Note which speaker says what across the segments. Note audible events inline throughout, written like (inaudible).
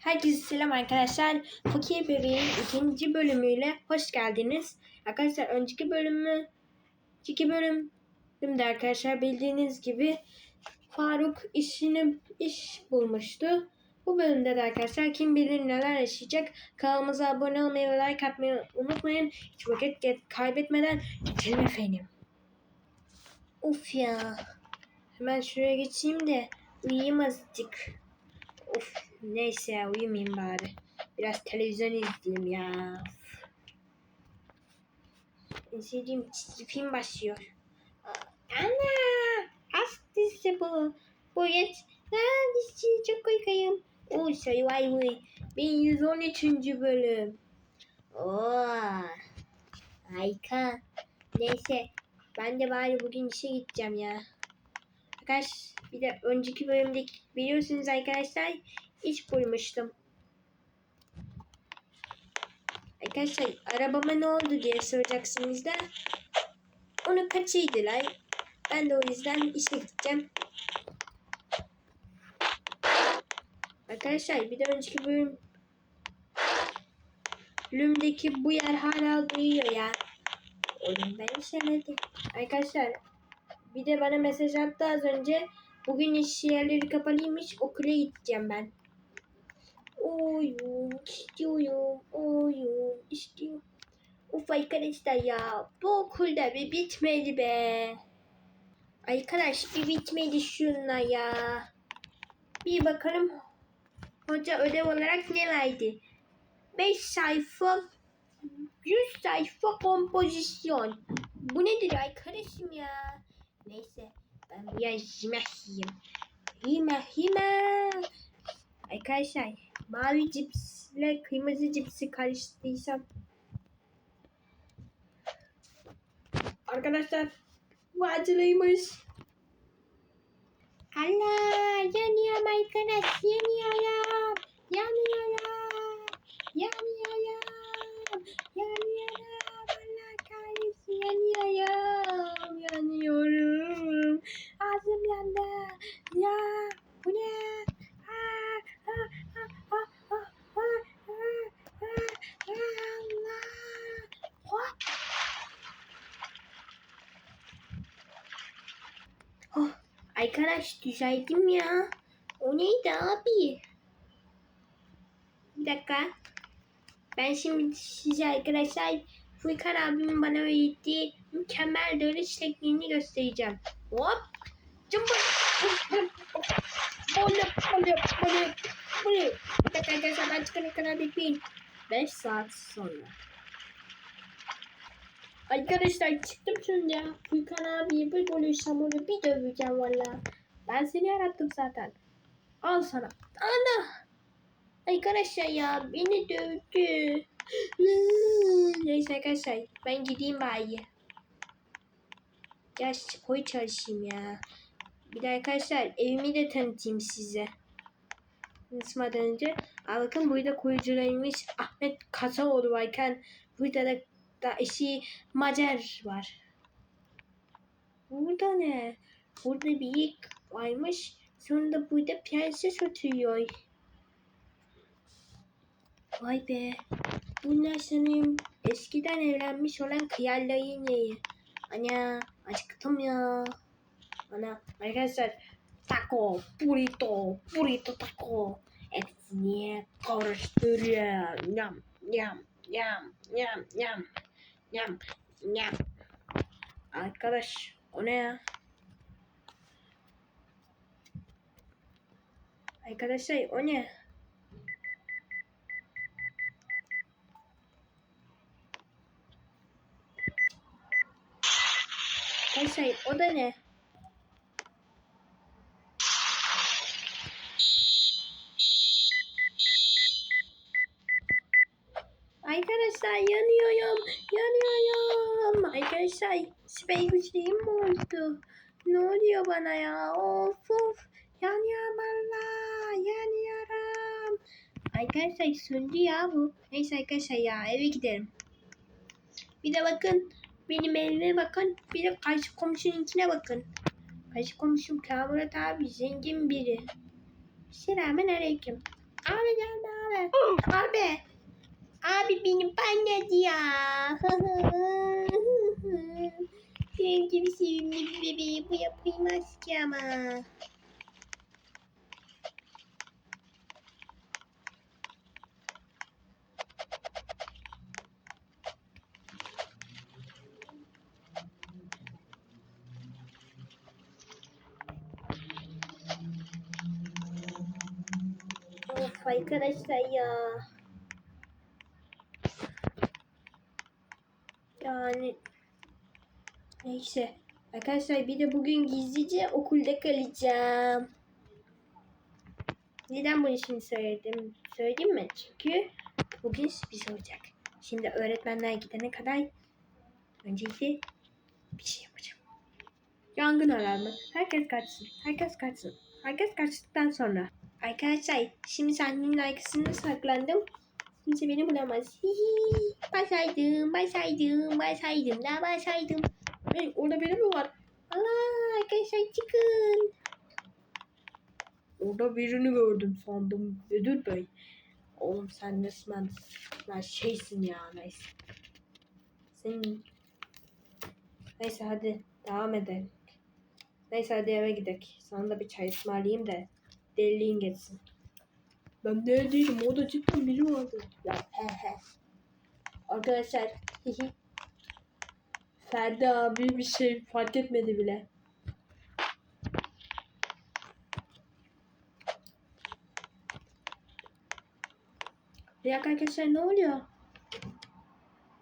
Speaker 1: Herkese selam arkadaşlar. Fakir Bebeğin ikinci bölümüyle hoş geldiniz. Arkadaşlar önceki bölümü, önceki bölümde arkadaşlar bildiğiniz gibi Faruk işini iş bulmuştu. Bu bölümde de arkadaşlar kim bilir neler yaşayacak. Kanalımıza abone olmayı ve like atmayı unutmayın. Hiç vakit kaybetmeden geçelim efendim. Uf ya. Hemen şuraya geçeyim de uyuyayım azıcık. Of neyse ya uyumayayım bari. Biraz televizyon izleyeyim ya. En sevdiğim çizgi film başlıyor. Ana! Aşk dizisi bu. Bu geç. Aa, dizisi çok uyuyayım. Oy Survivor. 1113. bölüm. Oo. Harika. Neyse. Ben de bari bugün işe gideceğim ya. Arkadaş bir de önceki bölümde biliyorsunuz arkadaşlar iş bulmuştum. Arkadaşlar arabama ne oldu diye soracaksınız da onu kaçırdılar. Ben de o yüzden işe gideceğim. Arkadaşlar bir de önceki bölüm bölümdeki bu yer hala duyuyor ya. Oğlum ben işlemedim. Arkadaşlar bir de bana mesaj attı az önce. Bugün iş yerleri kapalıymış. Okula gideceğim ben. Oyun istiyorum. Oyun istiyorum. Uf arkadaşlar ya. Bu okulda bir bitmedi be. Arkadaş bir bitmedi şunla ya. Bir bakalım. Hoca ödev olarak ne verdi? 5 sayfa 100 sayfa kompozisyon. Bu nedir arkadaşım ya? Neyse ben biraz yemek yiyeyim. Yeme yeme. Arkadaşlar mavi cipsle kırmızı cipsi karıştırsam. Arkadaşlar bu acılıymış. Allah yanıyorum arkadaş yanıyorum. Yanıyorum. Yanıyorum. Yanıyorum. Allah kahretsin yanıyorum. Yanıyorum. Ağzım yandı. Ya bu ne? Aa, aa, aa, aa, aa, aa, aa, aa, Allah. Hop. Oh, arkadaş düzeldim ya. O neydi abi? Bir dakika. Ben şimdi size arkadaşlar Furkan abimin bana öğrettiği mükemmel dönüş tekniğini göstereceğim. Hop. Cımbır. Böyle böyle böyle böyle. Bir dakika arkadaşlar ben çıkana kadar bekleyin. 5 saat sonra. Arkadaşlar çıktım şimdi ya. Furkan abiyi bir bulursam onu bir döveceğim valla. Ben seni yarattım zaten. Al sana. Ana. Arkadaşlar ya beni dövdü. Neyse arkadaşlar ben gideyim bari. Gel koy çalışayım ya. Bir de arkadaşlar evimi de tanıtayım size. Tanıtmadan önce. Aa, bakın burada koyucularıymış. Ahmet Kasaoğlu varken burada da, da eşi Macar var. Burada ne? Burada bir yık varmış. Sonra da burada prenses oturuyor. Vay be. Bunlar sanırım eskiden evlenmiş olan kıyarlayın yeği. Ana aşkım ya. Ana arkadaşlar taco, burrito, burrito taco. Hepsini karıştırıyor. Yam yam yam yam yam yam yam. Arkadaş o ne ya? Arkadaşlar o ne? Arkadaşlar o da ne? Arkadaşlar yanıyorum. Yanıyorum. Arkadaşlar süper güçlüyüm mi oldu? Ne oluyor bana ya? Of of. Yanıyorum Allah. Yanıyorum. Arkadaşlar söndü ya bu. Neyse arkadaşlar ya eve gidelim. Bir de bakın benim elime bakın. Bir de karşı komşununkine bakın. Karşı komşum Kamurat abi zengin biri. Selamun aleyküm. Abi geldi abi. Abi. Abi benim panyadı ya. (laughs) Benim gibi sevimli bir bebeği bu yapılmaz ki ama. Of arkadaşlar ya. Yani neyse. Arkadaşlar bir de bugün gizlice okulda kalacağım. Neden bunu şimdi söyledim? Söyleyeyim mi? Çünkü bugün sürpriz olacak. Şimdi öğretmenler gidene kadar öncelikle bir şey yapacağım. Yangın alarmı. Herkes kaçsın. Herkes kaçsın. Herkes kaçtıktan sonra. Arkadaşlar şimdi sahnenin arkasında saklandım. Kimse beni bulamaz. Hihi. Başaydım, başaydım, başaydım, daha başaydım. Hey, orada biri mi var? Allah arkadaşlar çıkın. Orada birini gördüm sandım. Müdür bey. Oğlum sen resmen lan şeysin ya neyse. Senin Neyse hadi devam edelim. Neyse hadi eve gidelim. Sana da bir çay ısmarlayayım da deliliğin geçsin. Ben de değilim. O da cidden biri vardı. Ya he he. Arkadaşlar (laughs) hihi. Ferdi abi bir şey fark etmedi bile. Dakika arkadaşlar ne oluyor?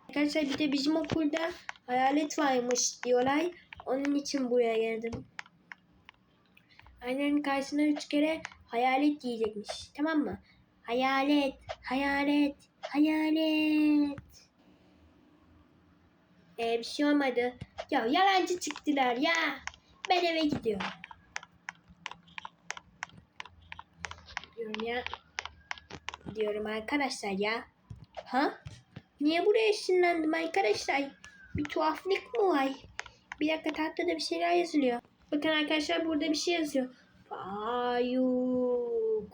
Speaker 1: Arkadaşlar bir de bizim okulda hayalet varmış diyorlar. Onun için buraya geldim. Aynen karşısına üç kere hayalet diyecekmiş. Tamam mı? Hayalet, hayalet, hayalet. Ee, bir şey olmadı. Ya yalancı çıktılar ya. Ben eve gidiyorum. Diyorum ya. Diyorum arkadaşlar ya. Ha? Niye buraya ışınlandım arkadaşlar? Bir tuhaflık mı var? Bir dakika tahtada bir şeyler yazılıyor. Bakın arkadaşlar burada bir şey yazıyor. Fayuk.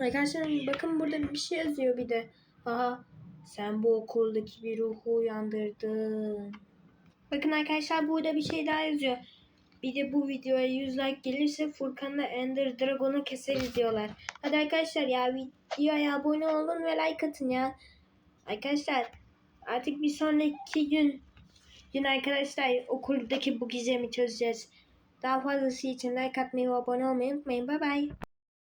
Speaker 1: Arkadaşlar bakın burada bir şey yazıyor bir de. Aha sen bu okuldaki bir ruhu uyandırdın. Bakın arkadaşlar burada bir şey daha yazıyor. Bir de bu videoya 100 like gelirse Furkan'la Ender Dragon'u keseriz diyorlar. Hadi arkadaşlar ya videoya abone olun ve like atın ya. Arkadaşlar artık bir sonraki gün gün arkadaşlar okuldaki bu gizemi çözeceğiz. Daha fazlası için like atmayı ve abone olmayı unutmayın. Bye bye.